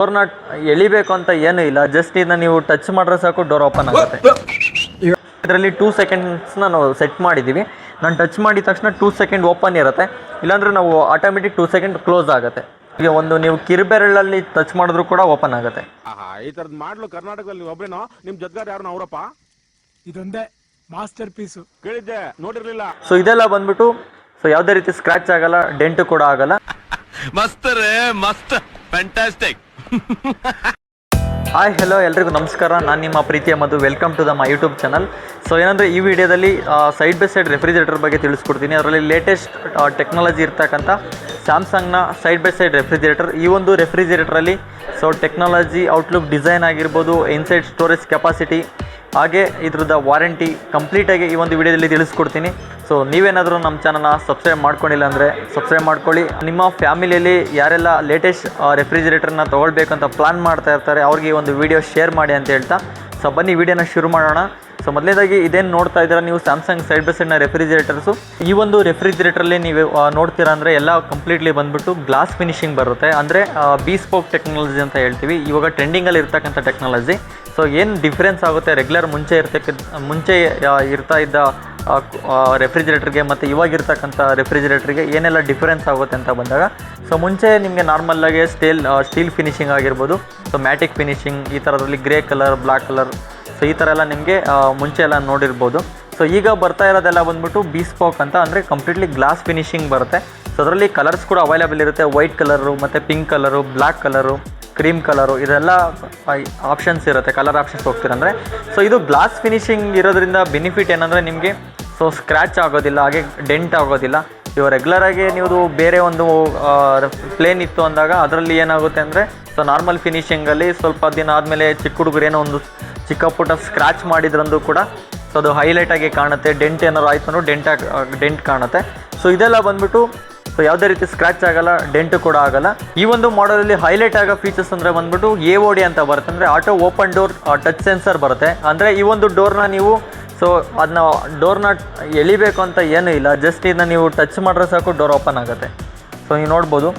ಡೋರ್ನ ಎಳಿಬೇಕು ಅಂತ ಏನೂ ಇಲ್ಲ. ಜಸ್ಟ್ ಇದನ್ನ ನೀವು ಟಚ್ ಮಾಡಿದ್ರೆ ಸಾಕು ಡೋರ್ ಓಪನ್ ಆಗುತ್ತೆ. ಇದರಲ್ಲಿ ಟೂ ಸೆಕೆಂಡ್ಸ್ನ ನಾವು ಸೆಟ್ ಮಾಡಿದ್ದೀವಿ. ನಾನು ಟಚ್ ಮಾಡಿದ ತಕ್ಷಣ ಟೂ ಸೆಕೆಂಡ್ ಓಪನ್ ಇರುತ್ತೆ. ಇಲ್ಲಾಂದ್ರೆ ನಾವು ಆಟೋಮೆಟಿಕ್ ಟೂ ಸೆಕೆಂಡ್ ಕ್ಲೋಸ್ ಆಗುತ್ತೆ. ಈಗ ಒಂದು ನೀವು ಕಿರುಬೆರಳಲ್ಲಿ ಟಚ್ ಮಾಡಿದ್ರು ಕೂಡ ಓಪನ್ ಆಗುತ್ತೆ. ಆಹಾ ಈ ತರದ್ ಮಾಡಲು ಕರ್ನಾಟಕದಲ್ಲಿ ನೀವು ಒಬ್ರೇನೋ? ನಿಮ್ ಜೊತೆಗಾರ ಯಾರು? ಅವರಪ್ಪ ಇದೊಂದೇ ಮಾಸ್ಟರ್ ಪೀಸು ಕೇಳಿದ್ದೆ ನೋಡಿರ್ಲಿಲ್ಲ. ಸೊ ಇದೆಲ್ಲ ಬಂದ್ಬಿಟ್ಟು ಸೊ ಯಾವುದೇ ರೀತಿ ಸ್ಕ್ರಾಚ್ ಆಗಲ್ಲ ಡೆಂಟು ಕೂಡ ಆಗಲ್ಲ. ಮಸ್ತ್ ರೇ ಮಸ್ತ್ ಫ್ಯಾಂಟಾಸ್ಟಿಕ್ ಹಾಯ್ ಹಲೋ ಎಲ್ರಿಗೂ ನಮಸ್ಕಾರ. ನಾನು ನಿಮ್ಮ ಪ್ರೀತಿಯ Madhu. Welcome to the my YouTube channel so ಏನಂದರೆ, ಈ ವಿಡಿಯೋದಲ್ಲಿ ಸೈಡ್ ಬೈ ಸೈಡ್ ರೆಫ್ರಿಜರೇಟರ್ ಬಗ್ಗೆ ತಿಳಿಸ್ಕೊಡ್ತೀನಿ. ಅದರಲ್ಲಿ ಲೇಟೆಸ್ಟ್ ಟೆಕ್ನಾಲಜಿ ಇರ್ತಕ್ಕಂಥ ಸ್ಯಾಮ್ಸಂಗ್ನ ಸೈಡ್ ಬೈ ಸೈಡ್ ರೆಫ್ರಿಜರೇಟರ್ ಈ ಒಂದು ರೆಫ್ರಿಜರೇಟರಲ್ಲಿ ಸೊ ಟೆಕ್ನಾಲಜಿ ಔಟ್ಲುಕ್ ಡಿಸೈನ್ ಆಗಿರ್ಬೋದು ಇನ್ಸೈಡ್ ಸ್ಟೋರೇಜ್ ಕೆಪಾಸಿಟಿ ಹಾಗೆ ಇದ್ರದ್ದು ವಾರಂಟಿ ಕಂಪ್ಲೀಟಾಗಿ ಈ ಒಂದು ವಿಡಿಯೋದಲ್ಲಿ ತಿಳಿಸ್ಕೊಡ್ತೀನಿ. ಸೊ ನೀವೇನಾದರೂ ನಮ್ಮ ಚಾನಲ್ನ ಸಬ್ಸ್ಕ್ರೈಬ್ ಮಾಡ್ಕೊಂಡಿಲ್ಲ ಅಂದರೆ ಸಬ್ಸ್ಕ್ರೈಬ್ ಮಾಡ್ಕೊಳ್ಳಿ. ನಿಮ್ಮ ಫ್ಯಾಮಿಲಿಯಲ್ಲಿ ಯಾರೆಲ್ಲ ಲೇಟೆಸ್ಟ್ ರೆಫ್ರಿಜರೇಟರ್ನ ತೊಗೊಳ್ಬೇಕಂತ ಪ್ಲಾನ್ ಮಾಡ್ತಾ ಇರ್ತಾರೆ, ಅವ್ರಿಗೆ ಈ ಒಂದು ವಿಡಿಯೋ ಶೇರ್ ಮಾಡಿ ಅಂತ ಹೇಳ್ತಾ. ಸೊ ಬನ್ನಿ, ವಿಡಿಯೋನ ಶುರು ಮಾಡೋಣ. ಸೊ ಮೊದಲೇದಾಗಿ ಇದೇನು ನೋಡ್ತಾ ಇದ್ದೀರಾ? ನೀವು ಸ್ಯಾಮ್ಸಂಗ್ ಸೈಡ್ ಬೈ ಸೈಡ್ನ ರೆಫ್ರಿಜರೇಟರ್ಸು ಈ ಒಂದು ರೆಫ್ರಿಜರೇಟರಲ್ಲಿ ನೀವು ನೋಡ್ತೀರಾ ಅಂದರೆ ಎಲ್ಲ ಕಂಪ್ಲೀಟ್ಲಿ ಬಂದುಬಿಟ್ಟು ಗ್ಲಾಸ್ ಫಿನಿಷಿಂಗ್ ಬರುತ್ತೆ. ಅಂದರೆ ಬಿ ಸ್ಪೋಕ್ ಟೆಕ್ನಾಲಜಿ ಅಂತ ಹೇಳ್ತೀವಿ. ಇವಾಗ ಟ್ರೆಂಡಿಂಗಲ್ಲಿ ಇರ್ತಕ್ಕಂಥ ಟೆಕ್ನಾಲಜಿ ಸೊ ಏನು ಡಿಫ್ರೆನ್ಸ್ ಆಗುತ್ತೆ? ರೆಗ್ಯುಲರ್ ಮುಂಚೆ ಇರ್ತಕ್ಕ, ಮುಂಚೆ ಇರ್ತಾ ಇದ್ದ ರೆಫ್ರಿಜರೇಟರ್ಗೆ ಮತ್ತು ಇವಾಗಿರ್ತಕ್ಕಂಥ ರೆಫ್ರಿಜರೇಟರ್ಗೆ ಏನೆಲ್ಲ ಡಿಫ್ರೆನ್ಸ್ ಆಗುತ್ತೆ ಅಂತ ಬಂದಾಗ ಸೊ ಮುಂಚೆ ನಿಮಗೆ ನಾರ್ಮಲ್ಲಾಗಿ ಸ್ಟೀಲ್ ಸ್ಟೀಲ್ ಫಿನಿಶಿಂಗ್ ಆಗಿರ್ಬೋದು. ಸೊ ಮ್ಯಾಟಿಕ್ ಫಿನಿಶಿಂಗ್ ಈ ಥರದಲ್ಲಿ grey colour black colour so ಈ ಥರ ಎಲ್ಲ ನಿಮಗೆ ಮುಂಚೆ ಎಲ್ಲ ನೋಡಿರ್ಬೋದು. ಸೊ ಈಗ ಬರ್ತಾ ಇರೋದೆಲ್ಲ ಬಂದ್ಬಿಟ್ಟು ಬಿ ಸ್ಪೋಕ್ ಅಂತ, ಅಂದರೆ ಕಂಪ್ಲೀಟ್ಲಿ ಗ್ಲಾಸ್ ಫಿನಿಶಿಂಗ್ ಬರುತ್ತೆ. ಸೊ ಅದರಲ್ಲಿ ಕಲರ್ಸ್ ಕೂಡ ಅವೈಲೇಬಲ್ ಇರುತ್ತೆ. ವೈಟ್ ಕಲರು ಮತ್ತು pink colour black colour cream colour ಇದೆಲ್ಲ ಆಪ್ಷನ್ಸ್ ಇರುತ್ತೆ. ಕಲರ್ ಆಪ್ಷನ್ಸ್ ಹೋಗ್ತೀರಂದರೆ ಸೊ ಇದು ಗ್ಲಾಸ್ ಫಿನಿಶಿಂಗ್ ಇರೋದ್ರಿಂದ ಬೆನಿಫಿಟ್ ಏನಂದರೆ ನಿಮಗೆ ಸೊ ಸ್ಕ್ರ್ಯಾಚ್ ಆಗೋದಿಲ್ಲ, ಹಾಗೆ ಡೆಂಟ್ ಆಗೋದಿಲ್ಲ. ಇವು ರೆಗ್ಯುಲರಾಗಿ ನೀವು ಬೇರೆ ಒಂದು ಪ್ಲೇನ್ ಇತ್ತು ಅಂದಾಗ ಅದರಲ್ಲಿ ಏನಾಗುತ್ತೆ ಅಂದರೆ ಸೊ ನಾರ್ಮಲ್ ಫಿನಿಶಿಂಗಲ್ಲಿ ಸ್ವಲ್ಪ ದಿನ ಆದಮೇಲೆ ಚಿಕ್ಕ ಹುಡುಗರು ಏನೋ ಒಂದು ಚಿಕ್ಕ ಪುಟ್ಟ ಸ್ಕ್ರ್ಯಾಚ್ ಮಾಡಿದ್ರಂದು ಕೂಡ ಸೊ ಅದು ಹೈಲೈಟ್ ಆಗಿ ಕಾಣುತ್ತೆ. ಡೆಂಟ್ ಏನಾದ್ರು ಆಯಿತು ಅಂದ್ರೆ ಡೆಂಟ್ ಡೆಂಟ್ ಕಾಣುತ್ತೆ. ಸೊ ಇದೆಲ್ಲ ಬಂದ್ಬಿಟ್ಟು ಸೊ ಯಾವುದೇ ರೀತಿ ಸ್ಕ್ರ್ಯಾಚ್ ಆಗಲ್ಲ ಡೆಂಟು ಕೂಡ ಆಗಲ್ಲ. ಈ ಒಂದು ಮಾಡಲಲ್ಲಿ ಹೈಲೈಟ್ ಆಗೋ ಫೀಚರ್ಸ್ ಅಂದರೆ ಬಂದ್ಬಿಟ್ಟು ಎ ಓ ಅಂತ ಬರುತ್ತೆ. ಅಂದರೆ auto open door touch sensor ಬರುತ್ತೆ. ಅಂದರೆ ಈ ಒಂದು ಡೋರ್ನ ನೀವು ಸೊ ಅದನ್ನ ಡೋರ್ನ ಎಳಿಬೇಕು ಅಂತ ಏನೂ ಇಲ್ಲ. ಜಸ್ಟ್ ಇದನ್ನ ನೀವು ಟಚ್ ಮಾಡಿದ್ರೆ ಸಾಕು ಡೋರ್ ಓಪನ್ ಆಗುತ್ತೆ. ಸೊ ನೀವು ನೋಡ್ಬೋದು.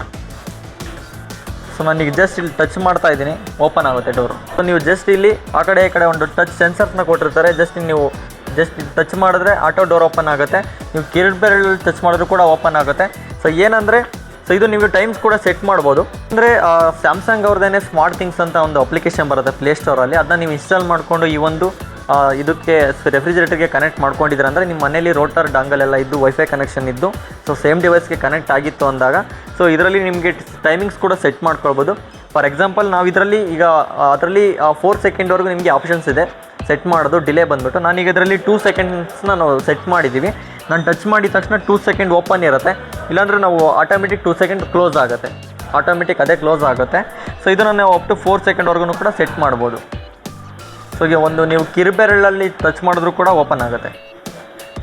ಸೊ ನಾನು ಈಗ ಜಸ್ಟ್ ಇಲ್ಲಿ ಟಚ್ ಮಾಡ್ತಾ ಇದ್ದೀನಿ. ಓಪನ್ ಆಗುತ್ತೆ ಡೋರು ಸೊ ನೀವು ಜಸ್ಟ್ ಇಲ್ಲಿ ಆ ಕಡೆ ಈ ಕಡೆ ಒಂದು ಟಚ್ ಸೆನ್ಸರ್ಸ್ನ ಕೊಟ್ಟಿರ್ತಾರೆ. ಜಸ್ಟ್ ನೀವು ಜಸ್ಟ್ ಟಚ್ ಮಾಡಿದ್ರೆ ಆಟೋ ಡೋರ್ ಓಪನ್ ಆಗುತ್ತೆ. ನೀವು ಕಿರಡ್ ಬೆರಳಲ್ಲಿ ಟಚ್ ಮಾಡಿದ್ರು ಕೂಡ ಓಪನ್ ಆಗುತ್ತೆ. ಸೊ ಏನಂದರೆ ಸೊ ಇದು ನೀವು ಟೈಮ್ಸ್ ಕೂಡ ಸೆಟ್ ಮಾಡ್ಬೋದು. ಅಂದರೆ ಸ್ಯಾಮ್ಸಂಗ್ ಅವ್ರದ್ದೇನೆ ಸ್ಮಾರ್ಟ್ ಥಿಂಗ್ಸ್ ಅಂತ ಒಂದು ಅಪ್ಲಿಕೇಶನ್ ಬರುತ್ತೆ ಪ್ಲೇಸ್ಟೋರಲ್ಲಿ ಅದನ್ನ ನೀವು ಇನ್ಸ್ಟಾಲ್ ಮಾಡಿಕೊಂಡು ಈ ಒಂದು ಇದಕ್ಕೆ ರೆಫ್ರಿಜರೇಟರ್ಗೆ ಕನೆಕ್ಟ್ ಮಾಡ್ಕೊಂಡಿದ್ರೆ ಅಂದರೆ ನಿಮ್ಮ ಮನೇಲಿ ರೋಟರ್ ಡಾಂಗಲ್ ಎಲ್ಲ ಇದ್ದು ವೈಫೈ ಕನೆಕ್ಷನ್ ಇದ್ದು ಸೊ ಸೇಮ್ ಡಿವೈಸ್ಗೆ ಕನೆಕ್ಟ್ ಆಗಿತ್ತು ಅಂದಾಗ ಸೊ ಇದರಲ್ಲಿ ನಿಮಗೆ ಟೈಮಿಂಗ್ಸ್ ಕೂಡ ಸೆಟ್ ಮಾಡ್ಕೊಳ್ಬೋದು. ಫಾರ್ ಎಕ್ಸಾಂಪಲ್ ನಾವು ಇದರಲ್ಲಿ ಈಗ ಅದರಲ್ಲಿ ಫೋರ್ ಸೆಕೆಂಡ್ವರೆಗೂ ನಿಮಗೆ ಆಪ್ಷನ್ಸ್ ಇದೆ. ಸೆಟ್ ಮಾಡೋದು ಡಿಲೇ ಬಂದ್ಬಿಟ್ಟು. ನಾನೀಗ ಇದರಲ್ಲಿ ಟೂ ಸೆಕೆಂಡ್ಸ್ನ ನಾವು ಸೆಟ್ ಮಾಡಿದ್ದೀವಿ ನಾನು ಟಚ್ ಮಾಡಿದ ತಕ್ಷಣ ಟೂ ಸೆಕೆಂಡ್ ಓಪನ್ ಇರುತ್ತೆ. ಇಲ್ಲಾಂದರೆ ನಾವು ಆಟೋಮೆಟಿಕ್ ಟೂ ಸೆಕೆಂಡ್ ಕ್ಲೋಸ್ ಆಗುತ್ತೆ. ಆಟೋಮೆಟಿಕ್ ಅದೇ ಕ್ಲೋಸ್ ಆಗುತ್ತೆ. ಸೊ ಇದನ್ನು ನಾವು ಅಪ್ ಟು ಫೋರ್ ಸೆಕೆಂಡ್ವರೆಗೂ ಕೂಡ ಸೆಟ್ ಮಾಡ್ಬೋದು. ಸೊ ಈಗ ಒಂದು ನೀವು ಕಿರುಬೆರಳಲ್ಲಿ ಟಚ್ ಮಾಡಿದ್ರೂ ಕೂಡ ಓಪನ್ ಆಗುತ್ತೆ.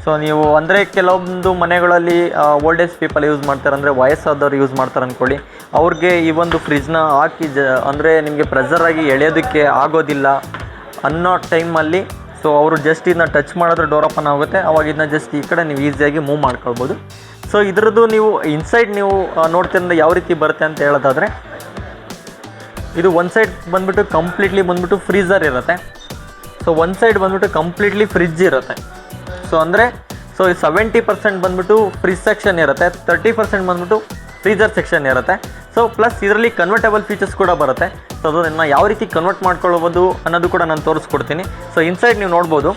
ಸೊ ನೀವು ಅಂದರೆ ಕೆಲವೊಂದು ಮನೆಗಳಲ್ಲಿ ಓಲ್ಡ್ ಏಜ್ ಪೀಪಲ್ ಯೂಸ್ ಮಾಡ್ತಾರೆ ಅಂದರೆ ವಯಸ್ಸಾದವ್ರು ಯೂಸ್ ಮಾಡ್ತಾರೆ ಅಂದ್ಕೊಳ್ಳಿ ಅವ್ರಿಗೆ ಈ ಒಂದು ಫ್ರಿಜ್ನ ಹಾಕಿ ಜ ಅಂದರೆ ನಿಮಗೆ ಪ್ರೆಸರಾಗಿ ಎಳೆಯೋದಕ್ಕೆ ಆಗೋದಿಲ್ಲ ಅನ್ನೋ ಟೈಮಲ್ಲಿ ಸೊ ಅವರು ಜಸ್ಟ್ ಇದನ್ನ ಟಚ್ ಮಾಡಿದ್ರೆ ಡೋರ್ ಓಪನ್ ಆಗುತ್ತೆ. ಅವಾಗ ಇದನ್ನ ಜಸ್ಟ್ ಈ ಕಡೆ ನೀವು ಈಸಿಯಾಗಿ ಮೂವ್ ಮಾಡ್ಕೊಳ್ಬೋದು. ಸೊ ಇದ್ರದ್ದು ನೀವು ಇನ್ಸೈಡ್ ನೀವು ಆ, ಯಾವ ರೀತಿ ಬರುತ್ತೆ ಅಂತ ಹೇಳೋದಾದರೆ ಇದು ಒಂದು ಸೈಡ್ ಬಂದುಬಿಟ್ಟು ಕಂಪ್ಲೀಟ್ಲಿ ಬಂದುಬಿಟ್ಟು ಫ್ರೀಝರ್ ಇರುತ್ತೆ. ಸೊ ಒಂದು ಸೈಡ್ ಬಂದ್ಬಿಟ್ಟು ಕಂಪ್ಲೀಟ್ಲಿ ಫ್ರಿಜ್ ಇರುತ್ತೆ. ಸೊ ಅಂದರೆ ಸೊ ಸೆವೆಂಟಿ ಪರ್ಸೆಂಟ್ ಬಂದ್ಬಿಟ್ಟು ಫ್ರಿಜ್ ಸೆಕ್ಷನ್ ಇರುತ್ತೆ ತರ್ಟಿ ಪರ್ಸೆಂಟ್ ಬಂದ್ಬಿಟ್ಟು ಫ್ರೀಜರ್ ಸೆಕ್ಷನ್ ಇರುತ್ತೆ. ಸೊ ಪ್ಲಸ್ ಇದರಲ್ಲಿ ಕನ್ವರ್ಟೇಬಲ್ ಫೀಚರ್ಸ್ ಕೂಡ ಬರುತ್ತೆ. ಸೊ ಅದನ್ನು ಯಾವ ರೀತಿ ಕನ್ವರ್ಟ್ ಮಾಡ್ಕೊಳ್ಬೋದು ಅನ್ನೋದು ಕೂಡ ನಾನು ತೋರಿಸ್ಕೊಡ್ತೀನಿ. ಸೊ ಇನ್ಸೈಡ್ ನೀವು ನೋಡ್ಬೋದು.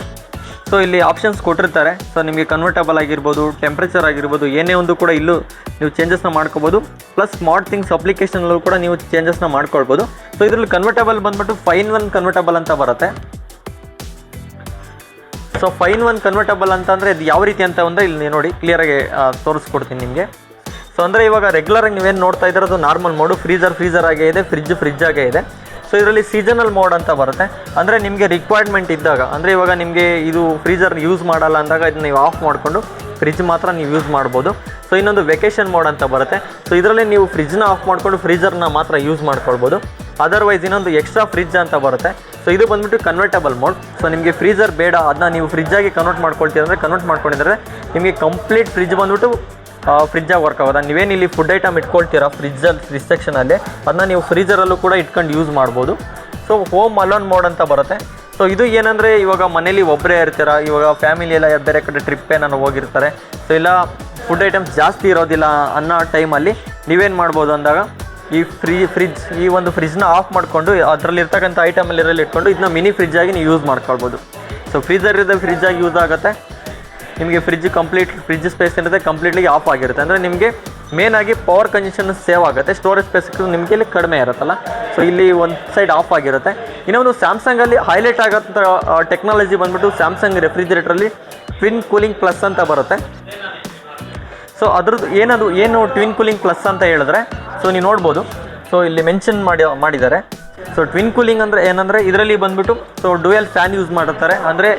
ಸೊ ಇಲ್ಲಿ ಆಪ್ಷನ್ಸ್ ಕೊಟ್ಟಿರ್ತಾರೆ. ಸೊ ನಿಮಗೆ ಕನ್ವರ್ಟೇಬಲ್ ಆಗಿರ್ಬೋದು ಟೆಂಪ್ರೇಚರ್ ಆಗಿರ್ಬೋದು, ಏನೇ ಒಂದು ಕೂಡ ಇಲ್ಲೂ ನೀವು ಚೇಂಜಸ್ನ ಮಾಡ್ಕೋಬೋದು. ಪ್ಲಸ್ ಸ್ಮಾರ್ಟ್ ಥಿಂಗ್ಸ್ ಅಪ್ಲಿಕೇಶನಲ್ಲೂ ಕೂಡ ನೀವು ಚೇಂಜಸ್ನ ಮಾಡ್ಕೊಳ್ಬೋದು. ಸೊ ಇದರಲ್ಲಿ ಕನ್ವರ್ಟೇಬಲ್ ಬಂದ್ಬಿಟ್ಟು ಫೈನ್ ಒನ್ ಕನ್ವರ್ಟಬಲ್ ಅಂತ ಬರುತ್ತೆ. ಸೊ ಫೈನ್ ಒನ್ ಕನ್ವರ್ಟಬಲ್ ಅಂತಂದರೆ ಇದು ಯಾವ ರೀತಿ ಅಂತ ಅಂದರೆ ಇಲ್ಲಿ ನೋಡಿ ಕ್ಲಿಯರಾಗಿ ತೋರಿಸ್ಕೊಡ್ತೀನಿ ನಿಮಗೆ. ಸೊ ಅಂದರೆ ಇವಾಗ ರೆಗ್ಯುಲರಾಗಿ ನೀವೇನು ನೋಡ್ತಾ ಇದ್ದೀರ, ಅದು ನಾರ್ಮಲ್ ಮೋಡು ಫ್ರೀಜರ್ ಫ್ರೀಜರ್ ಆಗೇ ಇದೆ ಫ್ರಿಜ್ ಫ್ರಿಜ್ ಆಗೇ ಇದೆ. ಸೊ ಇದರಲ್ಲಿ ಸೀಸನಲ್ ಮೋಡ್ ಅಂತ ಬರುತ್ತೆ. ಅಂದರೆ ನಿಮಗೆ ರಿಕ್ವೈರ್ಮೆಂಟ್ ಇದ್ದಾಗ, ಅಂದರೆ ಇವಾಗ ನಿಮಗೆ ಇದು ಫ್ರೀಜರ್ ಯೂಸ್ ಮಾಡಲ್ಲ ಅಂದಾಗ ಇದನ್ನ ನೀವು ಆಫ್ ಮಾಡಿಕೊಂಡು ಫ್ರಿಜ್ ಮಾತ್ರ ನೀವು ಯೂಸ್ ಮಾಡ್ಬೋದು. ಸೊ ಇನ್ನೊಂದು ವೆಕೇಷನ್ ಮೋಡ್ ಅಂತ ಬರುತ್ತೆ. ಸೊ ಇದರಲ್ಲಿ ನೀವು ಫ್ರಿಜ್ನ ಆಫ್ ಮಾಡಿಕೊಂಡು ಫ್ರೀಜರ್ನ ಮಾತ್ರ ಯೂಸ್ ಮಾಡ್ಕೊಳ್ಬೋದು. ಅದರ್ವೈಸ್ ಇನ್ನೊಂದು ಎಕ್ಸ್ಟ್ರಾ ಫ್ರಿಜ್ ಅಂತ ಬರುತ್ತೆ. ಸೊ ಇದು ಬಂದ್ಬಿಟ್ಟು ಕನ್ವರ್ಟಬಲ್ ಮೋಡ್ ಸೊ ನಿಮಗೆ ಫ್ರೀಜರ್ ಬೇಡ ಅದನ್ನ ನೀವು ಫ್ರಿಜ್ಜಾಗಿ ಕನ್ವರ್ಟ್ ಮಾಡ್ಕೊಳ್ತೀರ ಅಂದರೆ ಕನ್ವರ್ಟ್ ಮಾಡ್ಕೊಂಡಿದ್ರೆ ನಿಮಗೆ ಕಂಪ್ಲೀಟ್ ಫ್ರಿಜ್ ಬಂದುಬಿಟ್ಟು ಫ್ರಿಜ್ಜಾಗಿ ವರ್ಕ್ ಆಗೋದ. ನೀವೇನು ಇಲ್ಲಿ ಫುಡ್ ಐಟಮ್ ಇಟ್ಕೊಳ್ತೀರಾ ಫ್ರಿಜ್ಜಲ್ಲಿ ಫ್ರಿಜ್ ಸೆಕ್ಷನಲ್ಲಿ ಅದನ್ನ ನೀವು ಫ್ರೀಜರಲ್ಲೂ ಕೂಡ ಇಟ್ಕೊಂಡು ಯೂಸ್ ಮಾಡ್ಬೋದು. ಸೊ ಹೋಮ್ ಅಲೋನ್ ಮೋಡ್ ಅಂತ ಬರುತ್ತೆ. ಸೊ ಇದು ಏನಂದರೆ ಇವಾಗ ಮನೇಲಿ ಒಬ್ಬರೇ ಇರ್ತೀರ, ಇವಾಗ ಫ್ಯಾಮಿಲಿ ಎಲ್ಲ ಬೇರೆ ಕಡೆ ಟ್ರಿಪ್ ನಾನು ಹೋಗಿರ್ತಾರೆ. ಸೊ ಇಲ್ಲ ಫುಡ್ ಐಟಮ್ಸ್ ಜಾಸ್ತಿ ಇರೋದಿಲ್ಲ ಅನ್ನೋ ಟೈಮಲ್ಲಿ ನೀವೇನು ಮಾಡ್ಬೋದು ಅಂದಾಗ ಈ ಫ್ರೀ ಫ್ರಿಜ್, ಈ ಒಂದು ಫ್ರಿಜ್ನ ಆಫ್ ಮಾಡಿಕೊಂಡು ಅದರಲ್ಲಿ ಇರ್ತಕ್ಕಂಥ ಐಟಮಲ್ಲಿ ಇರಲ್ಲಿ ಇಟ್ಕೊಂಡು ಇದನ್ನ ಮಿನಿ ಫ್ರಿಜ್ ಆಗಿ ನೀವು ಯೂಸ್ ಮಾಡ್ಕೊಳ್ಬೋದು. ಸೊ ಫ್ರೀಜರ್ ಇರೋದು ಫ್ರಿಜ್ ಆಗಿ ಯೂಸ್ ಆಗುತ್ತೆ. ನಿಮಗೆ ಫ್ರಿಜ್ ಕಂಪ್ಲೀಟ್ ಫ್ರಿಜ್ ಸ್ಪೇಸ್ ಏನಿದೆ ಕಂಪ್ಲೀಟ್ಲಿ ಆಫ್ ಆಗಿರುತ್ತೆ. ಅಂದರೆ ನಿಮಗೆ ಮೇನ್ ಆಗಿ ಪವರ್ ಕನ್ಸಂಪ್ಷನ್ ಸೇವ್ ಆಗುತ್ತೆ. ಸ್ಟೋರೇಜ್ ಸ್ಪೇಸ್ ನಿಮಗೆ ಇಲ್ಲಿ ಕಡಿಮೆ ಇರುತ್ತಲ್ಲ. ಸೊ ಇಲ್ಲಿ ಒಂದು ಸೈಡ್ ಆಫ್ ಆಗಿರುತ್ತೆ. ಇನ್ನೊಂದು ಸ್ಯಾಮ್ಸಂಗಲ್ಲಿ ಹೈಲೈಟ್ ಆಗೋಂಥ ಟೆಕ್ನಾಲಜಿ ಬಂದುಬಿಟ್ಟು ಸ್ಯಾಮ್ಸಂಗ್ ರೆಫ್ರಿಜರೇಟ್ರಲ್ಲಿ ಟ್ವಿನ್ ಕೂಲಿಂಗ್ ಪ್ಲಸ್ ಅಂತ ಬರುತ್ತೆ. ಸೊ ಅದ್ರದ್ದು ಏನದು, ಏನು ಟ್ವಿನ್ ಕೂಲಿಂಗ್ ಪ್ಲಸ್ ಅಂತ ಹೇಳಿದ್ರೆ ಸೊ ನೀವು ನೋಡ್ಬೋದು. ಸೊ ಇಲ್ಲಿ ಮೆನ್ಷನ್ ಮಾಡಿ, ಮಾಡಿದ್ದಾರೆ. ಸೊ ಟ್ವಿನ್ ಕೂಲಿಂಗ್ ಅಂದರೆ ಏನಂದರೆ ಇದರಲ್ಲಿ ಬಂದ್ಬಿಟ್ಟು ಸೊ ಡುಯಲ್ ಫ್ಯಾನ್ ಯೂಸ್ ಮಾಡಿರ್ತಾರೆ. ಅಂದರೆ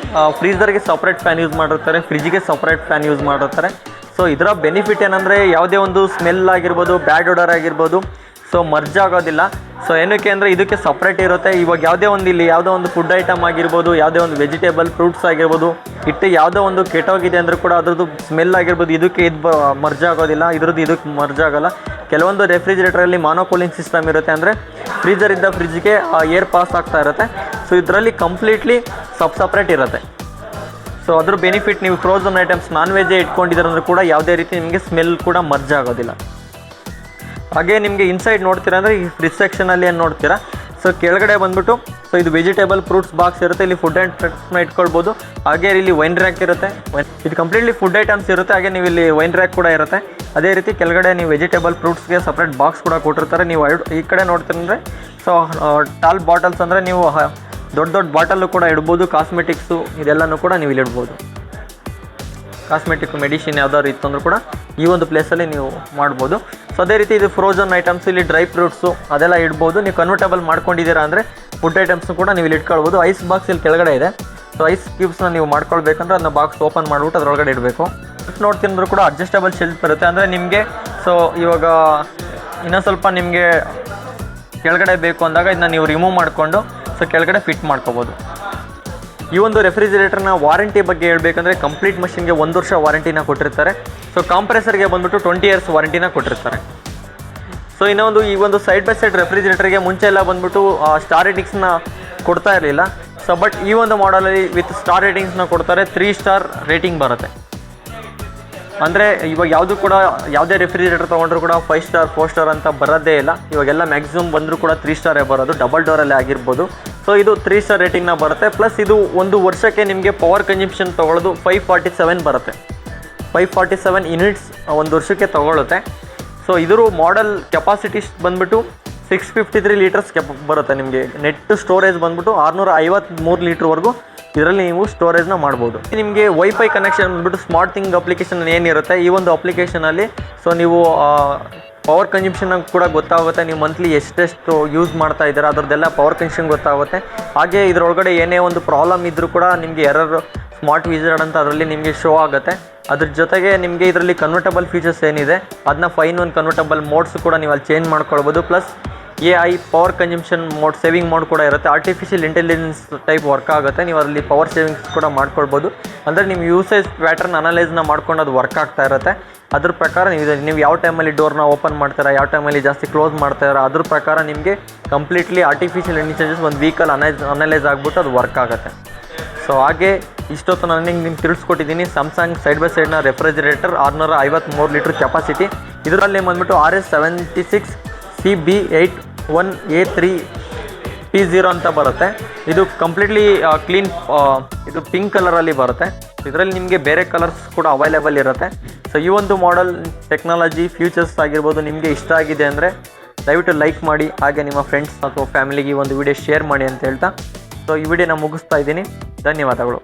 ಫ್ರೀಜರ್ಗೆ ಸಪ್ರೇಟ್ ಫ್ಯಾನ್ ಯೂಸ್ ಮಾಡಿರ್ತಾರೆ ಫ್ರಿಜ್ಗೆ ಸಪ್ರೇಟ್ ಫ್ಯಾನ್ ಯೂಸ್ ಮಾಡಿರ್ತಾರೆ. ಸೊ ಇದರ ಬೆನಿಫಿಟ್ ಏನಂದರೆ ಯಾವುದೇ ಒಂದು ಸ್ಮೆಲ್ ಆಗಿರ್ಬೋದು ಬ್ಯಾಡ್ ಓಡರ್ ಆಗಿರ್ಬೋದು ಸೊ ಮರ್ಜ್ ಆಗೋದಿಲ್ಲ. ಸೊ ಏನಕ್ಕೆ ಅಂದರೆ ಇದಕ್ಕೆ ಸಪ್ರೇಟ್ ಇರುತ್ತೆ. ಇವಾಗ ಯಾವುದೇ ಒಂದು ಇಲ್ಲಿ ಯಾವುದೋ ಒಂದು ಫುಡ್ ಐಟಮ್ ಆಗಿರ್ಬೋದು, ಯಾವುದೇ ಒಂದು ವೆಜಿಟೇಬಲ್ ಫ್ರೂಟ್ಸ್ ಆಗಿರ್ಬೋದು ಇಟ್ಟು ಯಾವುದೋ ಒಂದು ಕೆಟ್ಟೋಗಿದೆ ಅಂದರೂ ಕೂಡ ಅದ್ರದ್ದು ಸ್ಮೆಲ್ ಆಗಿರ್ಬೋದು, ಇದಕ್ಕೆ ಇದು ಮರ್ಜ್ ಆಗೋದಿಲ್ಲ. ಇದ್ರದ್ದು ಇದಕ್ಕೆ ಮರ್ಜ್ ಆಗೋಲ್ಲ. ಕೆಲವೊಂದು ರೆಫ್ರಿಜರೇಟರಲ್ಲಿ ಮಾನೋಕೂಲಿಂಗ್ ಸಿಸ್ಟಮ್ ಇರುತ್ತೆ ಅಂದರೆ ಫ್ರೀಜರಿಂದ ಫ್ರಿಜ್ಗೆ ಏರ್ ಪಾಸ್ ಆಗ್ತಾ ಇರುತ್ತೆ. ಸೊ ಇದರಲ್ಲಿ ಕಂಪ್ಲೀಟ್ಲಿ ಸಬ್ ಸಪ್ರೇಟ್ ಇರುತ್ತೆ. ಸೊ ಅದ್ರ ಬೆನಿಫಿಟ್ ನೀವು ಫ್ರೋಝನ್ ಐಟಮ್ಸ್ ನಾನ್ ವೆಜ್ಜೇ ಇಟ್ಕೊಂಡಿದ್ದೀರಂದ್ರೂ ಕೂಡ ಯಾವುದೇ ರೀತಿ ನಿಮಗೆ ಸ್ಮೆಲ್ ಕೂಡ ಮರ್ಜ್ ಆಗೋದಿಲ್ಲ. ಹಾಗೆ ನಿಮಗೆ ಇನ್ಸೈಡ್ ನೋಡ್ತೀರಾ ಅಂದರೆ ಈ ಫ್ರಿಜ್ ಸೆಕ್ಷನಲ್ಲಿ ಏನು ನೋಡ್ತೀರಾ? ಸೊ ಕೆಳಗಡೆ ಬಂದ್ಬಿಟ್ಟು ಸೊ ಇದು ವೆಜಿಟೇಬಲ್ ಫ್ರೂಟ್ಸ್ ಬಾಕ್ಸ್ ಇರುತ್ತೆ, ಇಲ್ಲಿ ಫುಡ್ ಆ್ಯಂಡ್ ಡ್ರಿಂಕ್ಸ್ನ ಇಟ್ಕೊಳ್ಬೋದು. ಹಾಗೆ ಇಲ್ಲಿ ವೈನ್ ರ್ಯಾಕ್ ಇರುತ್ತೆ. ಇದು ಕಂಪ್ಲೀಟ್ಲಿ ಫುಡ್ ಐಟಮ್ಸ್ ಇರುತ್ತೆ, ಹಾಗೆ ನೀವು ಇಲ್ಲಿ ವೈನ್ ರ್ಯಾಕ್ ಕೂಡ ಇರುತ್ತೆ. ಅದೇ ರೀತಿ ಕೆಳಗಡೆ ನೀವು ವೆಜಿಟೇಬಲ್ ಫ್ರೂಟ್ಸ್ಗೆ ಸಪ್ರೇಟ್ ಬಾಕ್ಸ್ ಕೂಡ ಕೊಟ್ಟಿರ್ತಾರೆ. ನೀವು ಈ ಕಡೆ ನೋಡ್ತೀರಂದರೆ ಸೊ ಟಾಲ್ ಬಾಟಲ್ಸ್ ಅಂದರೆ ನೀವು ದೊಡ್ಡ ದೊಡ್ಡ ಬಾಟಲ್ಲು ಕೂಡ ಇಡ್ಬೋದು ಕಾಸ್ಮೆಟಿಕ್ಸು ಇದೆಲ್ಲನೂ ಕೂಡ ನೀವು ಇಲ್ಲಿ ಇಡ್ಬೋದು. ಕಾಸ್ಮೆಟಿಕ್ ಮೆಡಿಸಿನ್ ಯಾವ್ದಾದ್ರು ಇತ್ತು ಅಂದರೂ ಕೂಡ ಈ ಒಂದು ಪ್ಲೇಸಲ್ಲಿ ನೀವು ಮಾಡ್ಬೋದು. ಸೊ ಅದೇ ರೀತಿ ಇದು ಫ್ರೋಜನ್ ಐಟಮ್ಸ್ ಇಲ್ಲಿ ಡ್ರೈ ಫ್ರೂಟ್ಸು ಅದೆಲ್ಲ ಇಡ್ಬೋದು. ನೀವು ಕನ್ವರ್ಟಬಲ್ ಮಾಡ್ಕೊಂಡಿದ್ದೀರಾ ಅಂದರೆ ಫುಡ್ ಐಟಮ್ಸ್ನು ಕೂಡ ನೀವು ಇಲ್ಲಿ ಇಟ್ಕೊಳ್ಬೋದು. ಐಸ್ ಬಾಕ್ಸ್ ಇಲ್ಲಿ ಕೆಳಗಡೆ ಇದೆ. ಸೊ ಐಸ್ ಕ್ಯೂಬ್ಸ್ನ ನೀವು ಮಾಡ್ಕೊಳ್ಬೇಕಂದ್ರೆ ಅದನ್ನ ಬಾಕ್ಸ್ ಓಪನ್ ಮಾಡಿಬಿಟ್ಟು ಅದರೊಳಗಡೆ ಇಡಬೇಕು. ನೋಡ್ತಿದ್ರು ಕೂಡ ಅಡ್ಜಸ್ಟಬಲ್ ಶೆಲ್ಫ್ ಬರುತ್ತೆ ಅಂದರೆ ನಿಮಗೆ ಸೊ ಇವಾಗ ಇನ್ನೊಂದು ಸ್ವಲ್ಪ ನಿಮಗೆ ಕೆಳಗಡೆ ಬೇಕು ಅಂದಾಗ ಇದನ್ನ ನೀವು ರಿಮೂವ್ ಮಾಡಿಕೊಂಡು ಸೊ ಕೆಳಗಡೆ ಫಿಟ್ ಮಾಡ್ಕೋಬೋದು. ಈ ಒಂದು ರೆಫ್ರಿಜಿರೇಟರ್ನ ವಾರಂಟಿ ಬಗ್ಗೆ ಹೇಳಬೇಕಂದ್ರೆ ಕಂಪ್ಲೀಟ್ ಮಷಿನ್ಗೆ ಒಂದು ವರ್ಷ ವಾರಂಟಿನ ಕೊಟ್ಟಿರ್ತಾರೆ. ಸೊ ಕಾಂಪ್ರೆಸರ್ಗೆ ಬಂದ್ಬಿಟ್ಟು ಟ್ವೆಂಟಿ ಇಯರ್ಸ್ ವಾರಂಟಿನ ಕೊಟ್ಟಿರ್ತಾರೆ. ಸೊ ಇನ್ನೊಂದು, ಈ ಒಂದು ಸೈಡ್ ಬೈ ಸೈಡ್ ರೆಫ್ರಿಜಿರೇಟರ್ಗೆ ಮುಂಚೆ ಎಲ್ಲ ಬಂದ್ಬಿಟ್ಟು ಸ್ಟಾರ್ ರೇಟಿಂಗ್ಸ್ನ ಕೊಡ್ತಾ ಇರಲಿಲ್ಲ. ಸೊ ಬಟ್ ಈ ಒಂದು ಮಾಡಲಲ್ಲಿ ವಿತ್ ಸ್ಟಾರ್ ರೇಟಿಂಗ್ಸ್ನ ಕೊಡ್ತಾರೆ ತ್ರೀ ಸ್ಟಾರ್ ರೇಟಿಂಗ್ ಬರುತ್ತೆ. ಅಂದರೆ, ಇವಾಗ ಯಾವುದು ಕೂಡ, ಯಾವುದೇ ರೆಫ್ರಿಜಿರೇಟರ್ ತೊಗೊಂಡ್ರು ಕೂಡ ಫೈವ್ ಸ್ಟಾರ್ ಫೋರ್ ಸ್ಟಾರ್ ಅಂತ ಬರೋದೇ ಇಲ್ಲ. ಇವಾಗೆಲ್ಲ ಮ್ಯಾಕ್ಸಿಮಮ್ ಬಂದರೂ ಕೂಡ ತ್ರೀ ಸ್ಟಾರೇ ಬರೋದು ಡಬಲ್ ಡೋರಲ್ಲೇ ಆಗಿರ್ಬೋದು. ಸೊ ಇದು ತ್ರೀ ಸ್ಟಾರ್ ರೇಟಿಂಗ್ನ ಬರುತ್ತೆ. ಪ್ಲಸ್ ಇದು ಒಂದು ವರ್ಷಕ್ಕೆ ನಿಮಗೆ ಪವರ್ ಕನ್ಸಂಪ್ಷನ್ ತೊಗೊಳ್ಳೋದು ಫೈವ್ ಫಾರ್ಟಿ ಸೆವೆನ್ ಬರುತ್ತೆ. ಫೈವ್ ಫಾರ್ಟಿ ಸೆವೆನ್ ಯೂನಿಟ್ಸ್ ಒಂದು ವರ್ಷಕ್ಕೆ ತೊಗೊಳುತ್ತೆ. ಸೊ ಇದ್ರ ಮಾಡೆಲ್ ಕೆಪಾಸಿಟಿ ಬಂದ್ಬಿಟ್ಟು ಸಿಕ್ಸ್ ಫಿಫ್ಟಿ ತ್ರೀ ಲೀಟರ್ಸ್ ಕೆಪ್ ಬರುತ್ತೆ ನಿಮಗೆ. ನೆಟ್ ಸ್ಟೋರೇಜ್ ಬಂದ್ಬಿಟ್ಟು ಆರುನೂರ ಐವತ್ತ್ಮೂರು ಲೀಟ್ರ್ವರೆಗೂ ಇದರಲ್ಲಿ ನೀವು ಸ್ಟೋರೇಜ್ನ ಮಾಡ್ಬೋದು. ನಿಮಗೆ ವೈಫೈ ಕನೆಕ್ಷನ್ ಬಂದ್ಬಿಟ್ಟು ಸ್ಮಾರ್ಟ್ ಥಿಂಗ್ ಅಪ್ಲಿಕೇಶನ್ ಏನಿರುತ್ತೆ, ಈ ಒಂದು ಅಪ್ಲಿಕೇಶನಲ್ಲಿ ಸೊ ನೀವು ಪವರ್ ಕನ್ಸ್ಯೂಮ್ಷನ್ ಕೂಡ ಗೊತ್ತಾಗುತ್ತೆ. ನೀವು ಮಂತ್ಲಿ ಎಷ್ಟೆಷ್ಟು ಯೂಸ್ ಮಾಡ್ತಾ ಇದ್ದೀರಾ, ಅದರದ್ದೆಲ್ಲ ಪವರ್ ಕನ್ಸ್ಯೂಮ್ ಗೊತ್ತಾಗುತ್ತೆ. ಹಾಗೆ ಇದರೊಳಗಡೆ ಏನೇ ಒಂದು ಪ್ರಾಬ್ಲಮ್ ಇದ್ದರೂ ಕೂಡ ನಿಮಗೆ ಎರರ್ ಸ್ಮಾರ್ಟ್ ವಿಸಿಟ್ ಅಂತ ಅದರಲ್ಲಿ ನಿಮಗೆ ಶೋ ಆಗುತ್ತೆ. ಅದ್ರ ಜೊತೆಗೆ ನಿಮಗೆ ಇದರಲ್ಲಿ ಕನ್ವರ್ಟಬಲ್ ಫೀಚರ್ಸ್ ಏನಿದೆ ಅದನ್ನ ಫೈನ್ ಒನ್ ಕನ್ವರ್ಟಬಲ್ ಮೋಡ್ಸ್ ಕೂಡ ನೀವು ಅಲ್ಲಿ ಚೇಂಜ್ ಮಾಡ್ಕೊಳ್ಬೋದು. Plus A I power consumption mode saving mode ಕೂಡ ಇರುತ್ತೆ. ಆರ್ಟಿಫಿಷಿಯಲ್ ಇಂಟೆಲಿಜೆನ್ಸ್ ಟೈಪ್ ವರ್ಕ್ ಆಗುತ್ತೆ. ನೀವು ಅದರಲ್ಲಿ ಪವರ್ ಸೇವಿಂಗ್ಸ್ ಕೂಡ ಮಾಡ್ಕೊಳ್ಬೋದು. ಅಂದರೆ ನಿಮ್ಮ ಯೂಸೇಜ್ ಪ್ಯಾಟರ್ನ್ ಅನಲೈಸ್ನ ಮಾಡ್ಕೊಂಡು ಅದು ವರ್ಕ್ ಆಗ್ತಾ ಇರುತ್ತೆ. ಅದ್ರ ಪ್ರಕಾರ ನೀವು ನೀವು ಯಾವ ಟೈಮಲ್ಲಿ ಡೋರ್ನ ಓಪನ್ ಮಾಡ್ತೀರಾ, ಯಾವ ಟೈಮಲ್ಲಿ ಜಾಸ್ತಿ ಕ್ಲೋಸ್ ಮಾಡ್ತಾಯಿರ ಅದ್ರ ಪ್ರಕಾರ ನಿಮಗೆ ಕಂಪ್ಲೀಟ್ಲಿ ಆರ್ಟಿಫಿಷಿಯಲ್ ಇಂಟೆಲಿಜೆನ್ಸ್ ಒಂದು ವೀಕಲ್ ಅನೈಸ್ ಅನಲೈಸ್ ಆಗಿಬಿಟ್ಟು ಅದು ವರ್ಕ್ ಆಗುತ್ತೆ. ಸೊ ಹಾಗೆ ಇಷ್ಟೊತ್ತು ನಾನು ನಿಮ್ಗೆ ತಿಳಿಸ್ಕೊಟ್ಟಿದ್ದೀನಿ. ಸ್ಯಾಮ್ಸಂಗ್ ಸೈಡ್ ಬೈ ಸೈಡ್ನ ರೆಫ್ರಿಜರೇಟರ್ ಆರುನೂರ ಐವತ್ತ್ಮೂರು ಲೀಟ್ರ್ ಕೆಪಾಸಿಟಿ ಇದರಲ್ಲಿ ಬಂದ್ಬಿಟ್ಟು R S seventy six C B eight one A three P zero ಅಂತ ಬರುತ್ತೆ. ಇದು ಕಂಪ್ಲೀಟ್ಲಿ ಕ್ಲೀನ್ ಇದು ಪಿಂಕ್ ಕಲರಲ್ಲಿ ಬರುತ್ತೆ. ಇದರಲ್ಲಿ ನಿಮಗೆ ಬೇರೆ ಕಲರ್ಸ್ ಕೂಡ ಅವೈಲೇಬಲ್ ಇರುತ್ತೆ. ಸೊ ಈ ಒಂದು ಮಾಡೆಲ್ ಟೆಕ್ನಾಲಜಿ ಫ್ಯೂಚರ್ಸ್ ಆಗಿರ್ಬೋದು ನಿಮಗೆ ಇಷ್ಟ ಆಗಿದೆ ಅಂದರೆ ದಯವಿಟ್ಟು ಲೈಕ್ ಮಾಡಿ, ಹಾಗೆ ನಿಮ್ಮ ಫ್ರೆಂಡ್ಸ್ ಅಥವಾ ಫ್ಯಾಮಿಲಿಗೆ ಈ ಒಂದು ವಿಡಿಯೋ ಶೇರ್ ಮಾಡಿ ಅಂತ ಹೇಳ್ತಾ. ಸೊ ಈ ವಿಡಿಯೋನ ಮುಗಿಸ್ತಾ ಇದ್ದೀನಿ. ಧನ್ಯವಾದಗಳು.